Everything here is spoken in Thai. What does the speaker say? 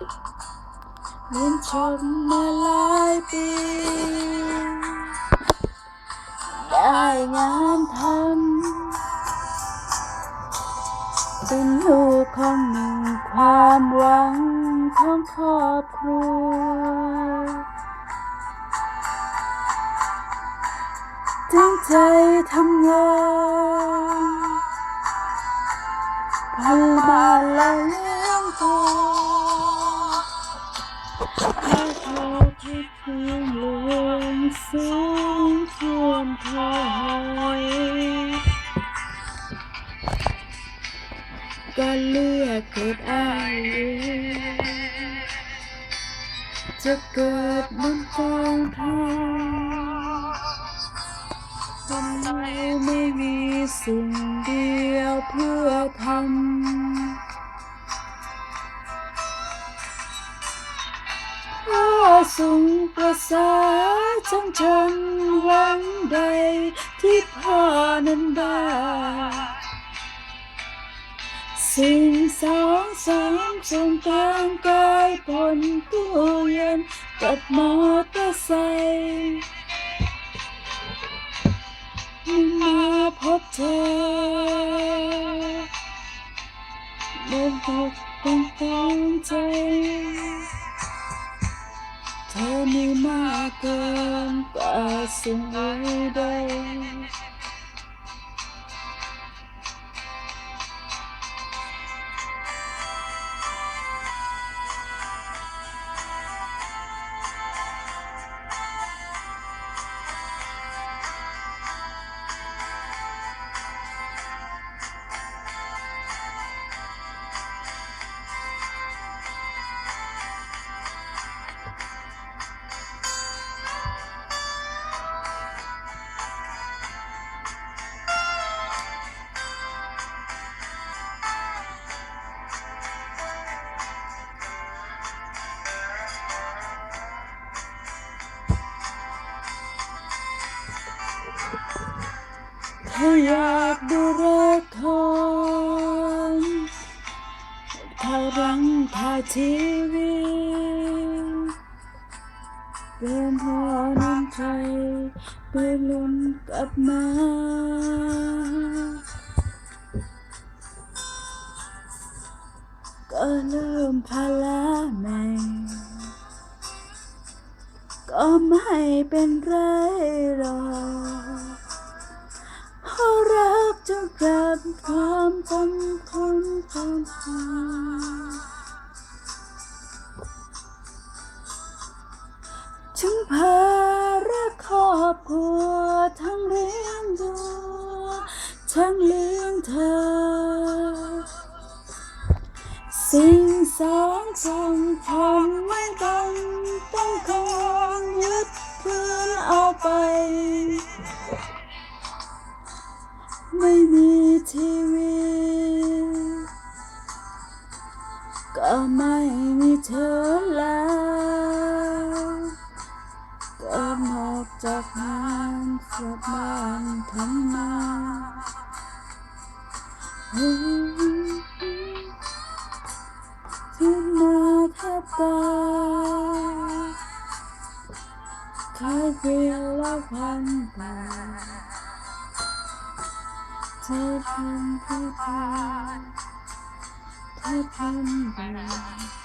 เรียนชมมาหลายปี ได้งานทำเป็นลูกของหนึ่งความหวังของครอบครัว ตั้งใจทำงานพลมาละเลี้ ก็เลือกเกิดอายุจะเกิดบนกองทัพทำไมไม่มีสิ่งเดียวเพื่อทำ พ่อทรงประสาจงฉันหวังใดที่พ่อนั้นได้สิ่งสองสามจงกลางกายบนตู้เย็นกับมอเตอร์ไซค์มาพบเธอเดินตกเป็นตามใจ เธอ เกินกว่าอยากดูละครถ่ารังถ่ายทีวีเป็นหัวน้ำใจไปลุ้นกลับมาก็เริ่มพาละใหม่ก็ไม่เป็นไรหรอก กจะกลับความจำคนความหาถึงภาระครอบครัวทั้งเลี้ยงดูทั้งเลี้ยงเธอ สิ่งสองสองผมไม่ต้อ มีทีวีก็ไม่มีเธอแล้วก็หมอกจากงานกลับบ้านทำงานโอ้ที่มาแทบตายขายเพียงละพันบาท ธอทำให้พอเธอทำแบบ